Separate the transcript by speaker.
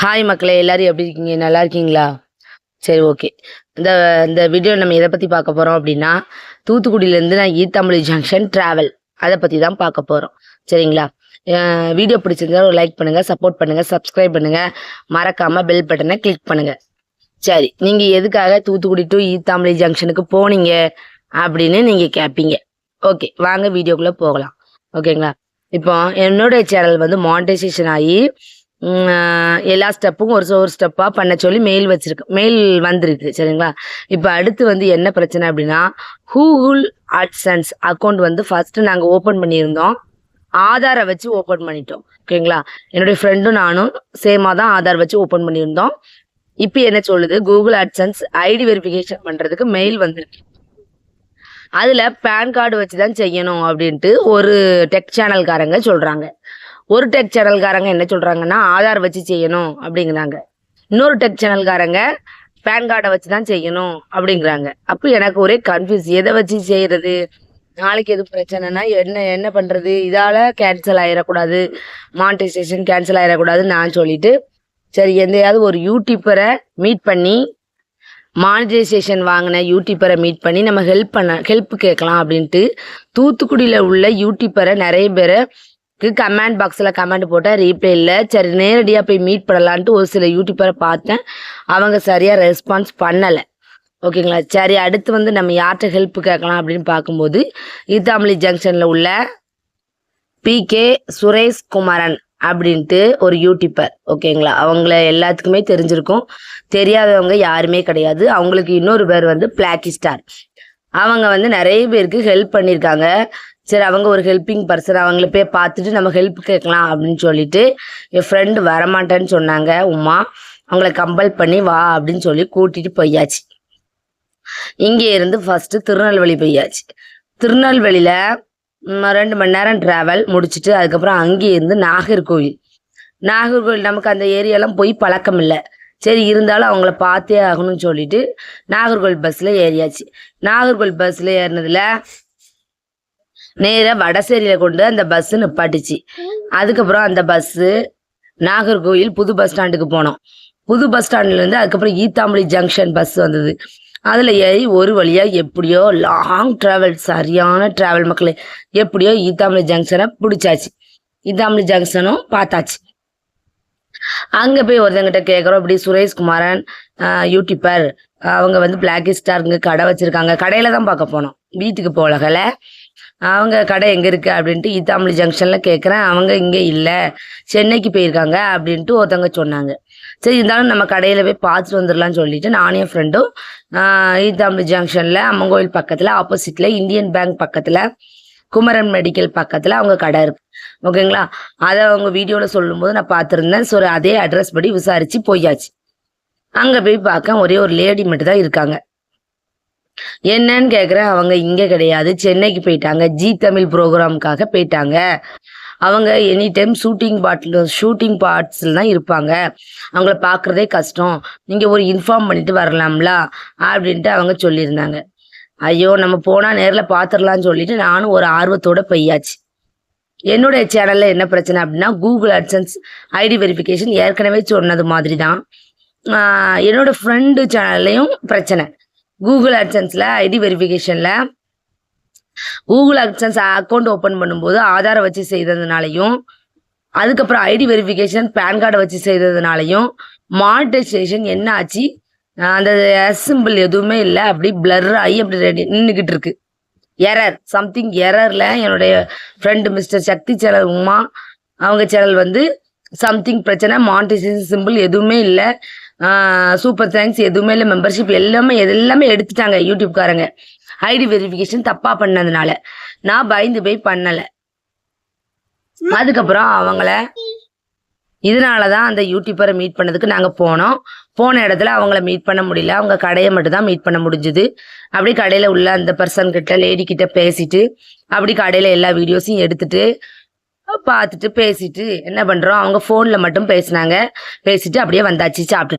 Speaker 1: hi மக்களே எல்லாரும் எப்படி இருக்கீங்க நல்லா இருக்கீங்களா சரி ஓகே இந்த இந்த வீடியோ நம்ம எதை பற்றி பார்க்க போகிறோம் அப்படின்னா தூத்துக்குடியிலேருந்து நான் ஈத்தாமொழி ஜங்ஷன் ட்ராவல் அதை பற்றி தான் பார்க்க போகிறோம் சரிங்களா வீடியோ பிடிச்சிருந்தா ஒரு லைக் பண்ணுங்கள் சப்போர்ட் பண்ணுங்கள் சப்ஸ்கிரைப் பண்ணுங்கள் மறக்காமல் பெல் பட்டனை கிளிக் பண்ணுங்கள் சரி நீங்கள் எதுக்காக தூத்துக்குடி டு ஈத்தாமொழி ஜங்ஷனுக்கு போனீங்க அப்படின்னு நீங்கள் கேட்பீங்க ஓகே வாங்க வீடியோக்குள்ளே போகலாம் ஓகேங்களா இப்போ என்னுடைய சேனல் வந்து மாண்டைசேஷன் ஆகி எல்லா ஸ்டெப்பும் ஒரு ஒரு ஸ்டெப்பாக பண்ண சொல்லி மெயில் வச்சுருக்கு மெயில் வந்திருக்கு சரிங்களா இப்போ அடுத்து வந்து என்ன பிரச்சனை அப்படின்னா கூகுள் அட்சன்ஸ் அக்கௌண்ட் வந்து ஃபஸ்ட்டு நாங்கள் ஓப்பன் பண்ணியிருந்தோம் ஆதாரை வச்சு ஓப்பன் பண்ணிட்டோம் ஓகேங்களா என்னுடைய ஃப்ரெண்டும் நானும் சேமாக தான் ஆதார் வச்சு ஓப்பன் பண்ணியிருந்தோம் இப்போ என்ன சொல்லுது கூகுள் அட்சன்ஸ் ஐடி வெரிஃபிகேஷன் பண்ணுறதுக்கு மெயில் வந்திருக்கு அதில் பேன் கார்டு வச்சு தான் செய்யணும் அப்படின்ட்டு ஒரு டெக் சேனல்காரங்க சொல்கிறாங்க ஒரு டெக் சேனல்காரங்க என்ன சொல்கிறாங்கன்னா ஆதார் வச்சு செய்யணும் அப்படிங்கிறாங்க இன்னொரு டெக் சேனல்காரங்க பேன் கார்டை வச்சு தான் செய்யணும் அப்படிங்கிறாங்க அப்போ எனக்கு ஒரே கன்ஃபியூஸ் எதை வச்சு செய்கிறது நாளைக்கு எதுவும் பிரச்சனைனா என்ன என்ன பண்ணுறது இதால் கேன்சல் ஆகிடக்கூடாது மானிட்டைசேஷன் கேன்சல் ஆகிடக்கூடாதுன்னு நான் சொல்லிவிட்டு சரி எந்தையாவது ஒரு யூடியூப்பரை மீட் பண்ணி மானிட்டைசேஷன் வாங்கின யூடியூப்பரை மீட் பண்ணி நம்ம ஹெல்ப் பண்ண ஹெல்ப் கேட்கலாம் அப்படின்ட்டு தூத்துக்குடியில் உள்ள யூடியூப்பரை நிறைய பேரை கமெண்ட் பாக்ஸில் கமெண்ட் போட்டால் ரீப்ளை இல்லை சரி நேரடியாக போய் மீட் பண்ணலான்ட்டு ஒரு சில யூடியூபரை பார்த்தேன் அவங்க சரியாக ரெஸ்பான்ஸ் பண்ணலை ஓகேங்களா சரி அடுத்து வந்து நம்ம யார்கிட்ட ஹெல்ப் கேட்கலாம் அப்படின்னு பார்க்கும்போது ஈத்தாமலி ஜங்ஷனில் உள்ள பி கே சுரேஷ் குமாரன் அப்படின்ட்டு ஒரு யூடியூப்பர் ஓகேங்களா அவங்கள எல்லாத்துக்குமே தெரிஞ்சிருக்கும் தெரியாதவங்க யாருமே கிடையாது அவங்களுக்கு இன்னொரு பேர் வந்து பிளாக்கி ஸ்டார் அவங்க வந்து நிறைய பேருக்கு ஹெல்ப் பண்ணியிருக்காங்க சரி அவங்க ஒரு ஹெல்ப்பிங் பர்சன் அவங்கள போய் பார்த்துட்டு நம்ம ஹெல்ப் கேட்கலாம் அப்படின்னு சொல்லிட்டு என் ஃப்ரெண்டு வரமாட்டேன்னு சொன்னாங்க உமா அவங்கள கம்பல் பண்ணி வா அப்படின்னு சொல்லி கூட்டிகிட்டு போயாச்சு இங்கே இருந்து ஃபர்ஸ்ட் திருநெல்வேலி போயாச்சு திருநெல்வேலியில் ரெண்டு மணி நேரம் ட்ராவல் முடிச்சுட்டு அதுக்கப்புறம் இருந்து நாகர்கோவில் நாகர்கோவில் நமக்கு அந்த ஏரியாலாம் போய் பழக்கம் இல்லை சரி இருந்தாலும் அவங்கள பார்த்தே ஆகணும்னு சொல்லிட்டு நாகர்கோவில் பஸ்ஸில் ஏறியாச்சு நாகர்கோவில் பஸ்ஸில் ஏறினதுல நேராக வடசேரியில் கொண்டு அந்த பஸ்ஸு நிப்பாட்டுச்சு அதுக்கப்புறம் அந்த பஸ்ஸு நாகர்கோவில் புது பஸ் ஸ்டாண்டுக்கு போனோம் புது பஸ் ஸ்டாண்ட்லேருந்து அதுக்கப்புறம் ஈத்தாம்புலி ஜங்ஷன் பஸ் வந்தது அதில் ஏறி ஒரு வழியாக எப்படியோ லாங் ட்ராவல் சரியான ட்ராவல் மக்களே எப்படியோ ஈத்தாம்புலி ஜங்ஷனை பிடிச்சாச்சு ஈத்தாம்புலி ஜங்ஷனும் பார்த்தாச்சு அங்கே போய் ஒருத்தங்கிட்ட கேட்குறோம் இப்படி சுரேஷ்குமாரன் யூடியூப்பர் அவங்க வந்து பிளாக் ஸ்டாருங்க கடை வச்சுருக்காங்க கடையில் தான் பார்க்க போனோம் வீட்டுக்கு போகலகலை அவங்க கடை எங்கே இருக்குது அப்படின்ட்டு ஈத்தாமலி ஜங்ஷனில் கேட்குறேன் அவங்க இங்கே இல்லை சென்னைக்கு போயிருக்காங்க அப்படின்ட்டு ஒருத்தவங்க சொன்னாங்க சரி இருந்தாலும் நம்ம கடையில் போய் பார்த்துட்டு வந்துடலாம்னு சொல்லிட்டு நானும் என் ஃப்ரெண்டும் ஈத்தாமலி ஜங்ஷனில் அம்மன் கோயில் பக்கத்தில் ஆப்போசிட்டில் இந்தியன் பேங்க் பக்கத்தில் குமரன் மெடிக்கல் பக்கத்தில் அவங்க கடை இருக்கு ஓகேங்களா அதை அவங்க வீடியோவில் சொல்லும்போது நான் பார்த்துருந்தேன் ஸோ அதே அட்ரஸ் படி விசாரித்து போயாச்சு அங்கே போய் பார்க்க ஒரே ஒரு லேடி மட்டும் தான் இருக்காங்க என்னன்னு கேட்குறேன் அவங்க இங்கே கிடையாது சென்னைக்கு போயிட்டாங்க ஜி தமிழ் ப்ரோக்ராமுக்காக போயிட்டாங்க அவங்க எனி டைம் ஷூட்டிங் பாட்டில் ஷூட்டிங் பார்ட்ஸில் தான் இருப்பாங்க அவங்கள பார்க்குறதே கஷ்டம் நீங்கள் ஒரு இன்ஃபார்ம் பண்ணிட்டு வரலாம்ல அப்படின்ட்டு அவங்க சொல்லியிருந்தாங்க ஐயோ நம்ம போனால் நேரில் பார்த்துடலான்னு சொல்லிட்டு நானும் ஒரு ஆர்வத்தோட பையாச்சு என்னுடைய சேனலில் என்ன பிரச்சனை அப்படின்னா கூகுள் அட்சன்ஸ் ஐடி வெரிஃபிகேஷன் ஏற்கனவே சொன்னது மாதிரி தான் என்னோட ஃப்ரெண்டு சேனல்லையும் பிரச்சனை கூகுள் அட்சன்ஸில் ஐடி வெரிஃபிகேஷனில் கூகுள் அட்சன்ஸ் அக்கௌண்ட் ஓப்பன் பண்ணும்போது ஆதாரை வச்சு செய்ததுனாலையும் அதுக்கப்புறம் ஐடி வெரிஃபிகேஷன் பேன் கார்டை வச்சு செய்ததுனாலையும் மானிட்டைசேஷன் என்ன ஆச்சு அந்த சிம்பிள் எதுவுமே இல்லை அப்படி பிளர் ஆகி அப்படி ரெடி நின்றுக்கிட்டு இருக்கு எரர் சம்திங் எரரில் என்னுடைய friend mister Shakti channel Uma அவங்க சேனல் வந்து சம்திங் பிரச்சனை மானிட்டைசேஷன் சிம்பிள் எதுவுமே இல்லை சூப்பர் தேங்க்ஸ் எதுவுமே இல்லை மெம்பர்ஷிப் எல்லாமே எல்லாமே எடுத்துட்டாங்க யூடியூப்காரங்க ஐடி வெரிஃபிகேஷன் தப்பா பண்ணதுனால நான் பயந்து போய் பண்ணலை அதுக்கப்புறம் அவங்கள இதனாலதான் அந்த யூடியூபரை மீட் பண்ணதுக்கு நாங்க போனோம் போன இடத்துல அவங்கள மீட் பண்ண முடியல அவங்க கடையை மட்டும் தான் மீட் பண்ண முடிஞ்சது அப்படி கடையில உள்ள அந்த பர்சன் கிட்ட லேடி கிட்ட பேசிட்டு அப்படி கடையில எல்லா வீடியோஸையும் எடுத்துட்டு பார்த்துட்டு பேசிட்டு என்ன பண்றோம் அவங்க போன்ல மட்டும் பேசினாங்க பேசிட்டு அப்படியே வந்தாச்சு சாப்பிட்டு